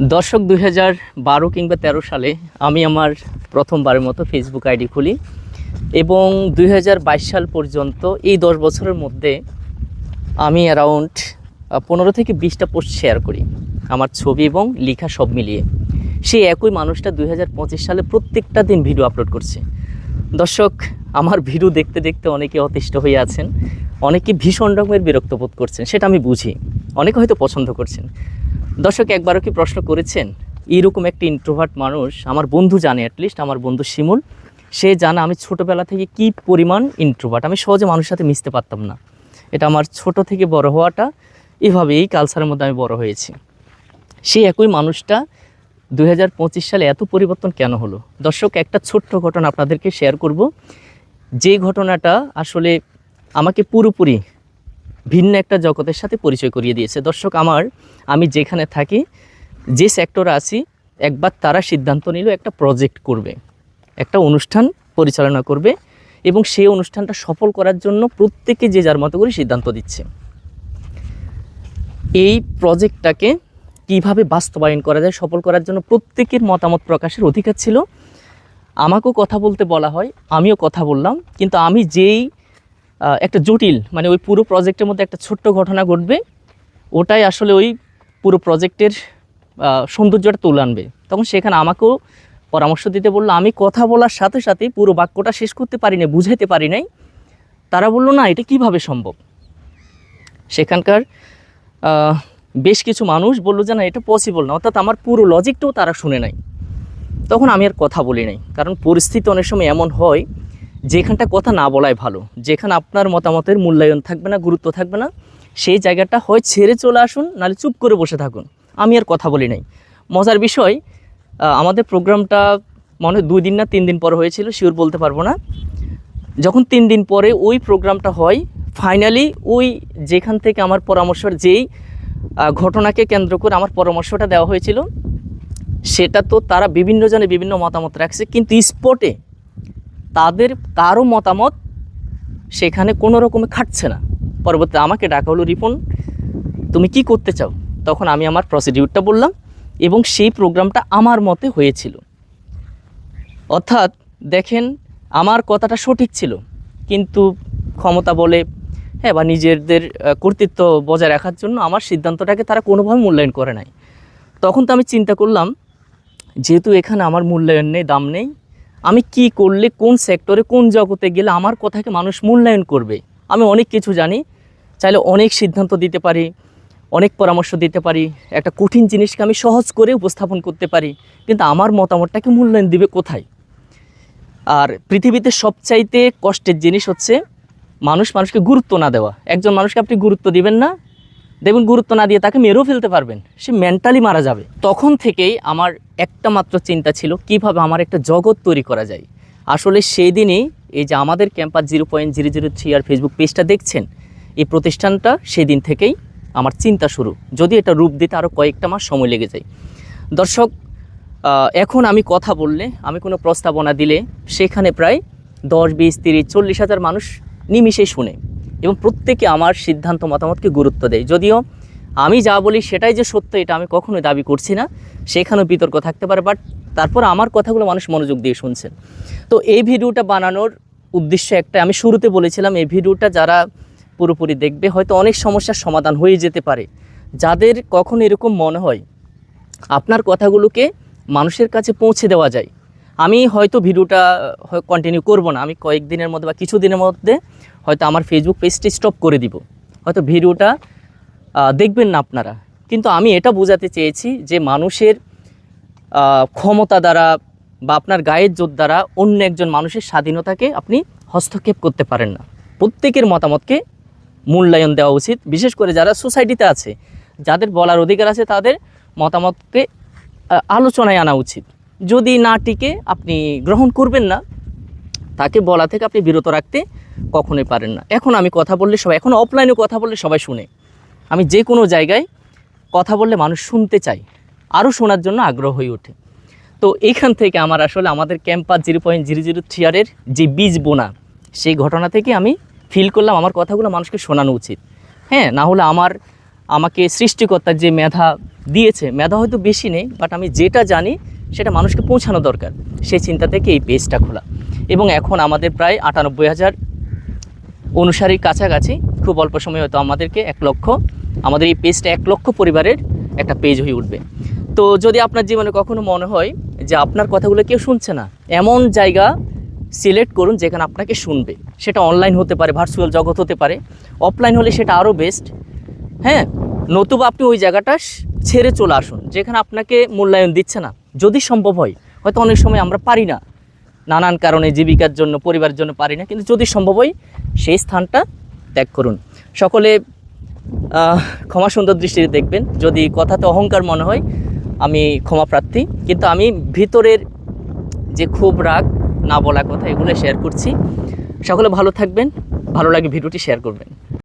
দর্শক দুই হাজার বারো কিংবা তেরো সালে আমি আমার প্রথমবারের মতো ফেসবুক আইডি খুলি এবং দুই হাজার বাইশ সাল পর্যন্ত এই দশ বছরের মধ্যে আমি অ্যারাউন্ড পনেরো থেকে বিশটা পোস্ট শেয়ার করি আমার ছবি এবং লেখা সব মিলিয়ে। সেই একই মানুষটা দুই হাজার পঁচিশ সালে প্রত্যেকটা দিন ভিডিও আপলোড করছে। দর্শক, আমার ভিডিও দেখতে দেখতে অনেকে অতিষ্ঠ হয়ে আছেন, অনেকে ভীষণ রকমের বিরক্ত বোধ করছেন, সেটা আমি বুঝি। অনেকে হয়তো পছন্দ করছেন। দর্শক, একবারও কি প্রশ্ন করেছেন? এইরকম একটা ইন্ট্রোভার্ট মানুষ, আমার বন্ধু জানে অ্যাটলিস্ট আমার বন্ধু শিমুল। সে জানা আমি ছোটোবেলা থেকে কি পরিমাণ ইন্ট্রোভার্ট আমি সহজে মানুষের সাথে মিশতে পারতাম না। এটা আমার ছোট থেকে বড় হওয়াটা এভাবে এই কালচারের মধ্যে আমি বড় হয়েছি। সেই একই মানুষটা দু হাজার পঁচিশ সালে এত পরিবর্তন কেন হলো? দর্শক, একটা ছোট্ট ঘটনা আপনাদেরকে শেয়ার করব। যে ঘটনাটা আসলে আমাকে পুরোপুরি ভিন্ন একটা জগতের সাথে পরিচয় করিয়ে দিয়েছে। দর্শক, আমার, আমি যেখানে থাকি, যে সেক্টরে আছি, একবার তারা সিদ্ধান্ত নিল একটা প্রজেক্ট করবে, একটা অনুষ্ঠান পরিচালনা করবে এবং সেই অনুষ্ঠানটা সফল করার জন্য প্রত্যেকে যে যার মতো করে সিদ্ধান্ত দিচ্ছে। এই প্রজেক্টটাকে কীভাবে বাস্তবায়ন করা যায়, সফল করার জন্য প্রত্যেকের মতামত প্রকাশের অধিকার ছিল। আমাকেও কথা বলতে বলা হয়, আমিও কথা বললাম, কিন্তু আমি যেই একটা জটিল মানে ওই পুরো প্রজেক্টের মধ্যে একটা ছোট্ট ঘটনা ঘটবে। ওটাই আসলে ওই পুরো প্রজেক্টের সৌন্দর্যটা তুলে আনবে। তখন সেখানে আমাকেও পরামর্শ দিতে বলল, আমি কথা বলার সাথে সাথে পুরো বাক্যটা শেষ করতে পারি না বুঝাইতে পারি নাই। তারা বলল, না, এটা কীভাবে সম্ভব? সেখানকার বেশ কিছু মানুষ বলল যে, না, এটা পসিবল না। অর্থাৎ আমার পুরো লজিকটাও তারা শুনে নাই। তখন আমি আর কথা বলি নাই, কারণ পরিস্থিতি অনেক সময় এমন হয় যেখানটা কথা না বলাই ভালো, যেখানে আপনার মতামতের মূল্যায়ন থাকবে না, গুরুত্ব থাকবে না, সেই জায়গাটা হয় ছেড়ে চলে আসুন, নাহলে চুপ করে বসে থাকুন। আমি আর কথা বলি নাই। মজার বিষয় আমাদের প্রোগ্রামটা মনে দুই দিন না তিন দিন পর হয়েছিল শিওর বলতে পারব না। যখন তিন দিন পরে ওই প্রোগ্রামটা হয় ফাইনালি ওই যেখান থেকে আমার পরামর্শের যেই ঘটনাকে কেন্দ্র করে আমার পরামর্শটা দেওয়া হয়েছিল, সেটা তো তারা বিভিন্ন জনে বিভিন্ন মতামত রাখছে, কিন্তু স্পটে তাদের কারও মতামত সেখানে কোনো রকমে খাটছে না। পরবর্তী আমাকে ডাকা হলো, রিপন, তুমি কি করতে চাও? তখন আমি আমার প্রসিডিউরটা বললাম এবং সেই প্রোগ্রামটা আমার মতে হয়েছিল। অর্থাৎ দেখেন, আমার কথাটা সঠিক ছিল, কিন্তু ক্ষমতা বলে হ্যাঁ বা নিজেদের কর্তৃত্ব বজায় রাখার জন্য আমার সিদ্ধান্তটাকে তারা কোনোভাবে মূল্যায়ন করে নাই। তখন তো আমি চিন্তা করলাম, যেহেতু এখানে আমার মূল্যায়ন নেই, দাম নেই আমি কি করলে, কোন সেক্টরে কোন জগতে গেলে আমার কথাকে মানুষ মূল্যায়ন করবে? আমি অনেক কিছু জানি, চাইলে অনেক সিদ্ধান্ত দিতে পারি, অনেক পরামর্শ দিতে পারি, একটা কঠিন জিনিসকে আমি সহজ করে উপস্থাপন করতে পারি, কিন্তু আমার মতামতটাকে মূল্যায়ন দিবে কোথায়? আর পৃথিবীতে সবচাইতে কষ্টের জিনিস হচ্ছে, মানুষ মানুষকে গুরুত্ব না দেওয়া। একজন মানুষকে আপনি গুরুত্ব দিবেন না দেখুন গুরুত্ব না দিয়ে তাকে মেরেও ফেলতে পারবেন। সে মেন্টালি মারা যাবে। তখন থেকেই আমার একটা মাত্র চিন্তা ছিল, কীভাবে আমার একটা জগৎ তৈরি করা যায়। আসলে সেই দিনই এই যে আমাদের campus zero point zero zero three আর ফেসবুক পেজটা দেখছেন, এই প্রতিষ্ঠানটা সেই দিন থেকেই আমার চিন্তা শুরু। যদি এটা রূপ দিতে আরও কয়েকটা মাস সময় লেগে যায়। দর্শক এখন আমি কথা বললে, আমি কোনো প্রস্তাবনা দিলে সেখানে প্রায় দশ, বিশ, তিরিশ, চল্লিশ হাজার মানুষ নিমিষেই শুনে। এবং প্রত্যেকে আমার সিদ্ধান্ত মতামতকে গুরুত্ব দেয়। যদিও আমি যা বলি সেটাই যে সত্য, এটা আমি কখনোই দাবি করছি না। সেখানেও বিতর্ক থাকতে পারে বাট তারপর আমার কথাগুলো মানুষ মনোযোগ দিয়ে শুনছেন। তো এই ভিডিওটা বানানোর উদ্দেশ্য একটা আমি শুরুতে বলেছিলাম, এই ভিডিওটা যারা পুরোপুরি দেখবে, হয়তো অনেক সমস্যার সমাধান হয়ে যেতে পারে। যাদের কখন এরকম মনে হয়, আপনার কথাগুলোকে মানুষের কাছে পৌঁছে দেওয়া যায়। আমি হয়তো ভিডিওটা কন্টিনিউ করব না। আমি কয়েকদিনের মধ্যে বা কিছু দিনের মধ্যে হয়তো আমার ফেসবুক পেজটি স্টপ করে দিব। হয়তো ভিডিওটা দেখবেন না আপনারা। কিন্তু আমি এটা বোঝাতে চেয়েছি যে মানুষের ক্ষমতা দ্বারা বা আপনার গায়ের জোর দ্বারা অন্য একজন মানুষের স্বাধীনতাকে আপনি হস্তক্ষেপ করতে পারেন না। প্রত্যেকের মতামতকে মূল্যায়ন দেওয়া উচিত। বিশেষ করে যারা সোসাইটিতে আছে, যাদের বলার অধিকার আছে, তাদের মতামতকে আলোচনায় আনা উচিত। যদি না টিকে আপনি গ্রহণ করবেন না, তাকে বলা থেকে আপনি বিরত রাখতে কখনোই পারেন না। এখন আমি কথা বললে সবাই, এখন অফলাইনে কথা বললে সবাই শুনে। আমি যে কোনো জায়গায় কথা বললে মানুষ শুনতে চায়, আরও শোনার জন্য আগ্রহ হয়ে ওঠে। তো এইখান থেকে আমার আসলে আমাদের campus zero point zero zero থ্রিয়ারের যে বীজ বোনা, সেই ঘটনা থেকে আমি ফিল করলাম আমার কথাগুলো মানুষকে শোনানো উচিত। হ্যাঁ না হলে আমার, আমাকে সৃষ্টিকর্তার যে মেধা দিয়েছে, মেধা হয়তো বেশি নেই বাট আমি যেটা জানি সেটা মানুষকে পৌঁছানো দরকার। সেই চিন্তা থেকে এই পেজটা খোলা। এবং এখন আমাদের প্রায় আটানব্বই হাজার অনুসারীর কাছাকাছি, খুব অল্প সময় হয়তো আমাদেরকে এক লক্ষ, আমাদের এই পেজটা এক লক্ষ পরিবারের একটা পেজ হয়ে উঠবে। তো যদি আপনার জীবনে কখনো মনে হয় যে আপনার কথাগুলো কেউ শুনছে না, এমন জায়গা সিলেক্ট করুন যেখানে আপনাকে শুনবে। সেটা অনলাইন হতে পারে ভার্চুয়াল জগৎ হতে পারে। অফলাইন হলে সেটা আরও বেস্ট হ্যাঁ নতুবা আপনি ওই জায়গাটা ছেড়ে চলে আসুন, যেখানে আপনাকে মূল্যায়ন দিচ্ছে না। যদি সম্ভব হয়, হয়তো অনেক সময় আমরা পারি না। নানান কারণে জীবিকার জন্য, পরিবারের জন্য পারি না, কিন্তু যদি সম্ভব হয়, সেই স্থানটা ত্যাগ করুন। সকলে ক্ষমা সুন্দর দৃষ্টিতে দেখবেন। যদি কথাতে অহংকার মনে হয়, আমি ক্ষমা প্রার্থী। কিন্তু আমি ভিতরের যে খুব রাগ, না বলা কথা, এগুলো শেয়ার করছি। সকলে ভালো থাকবেন। ভালো লাগে ভিডিওটি শেয়ার করবেন।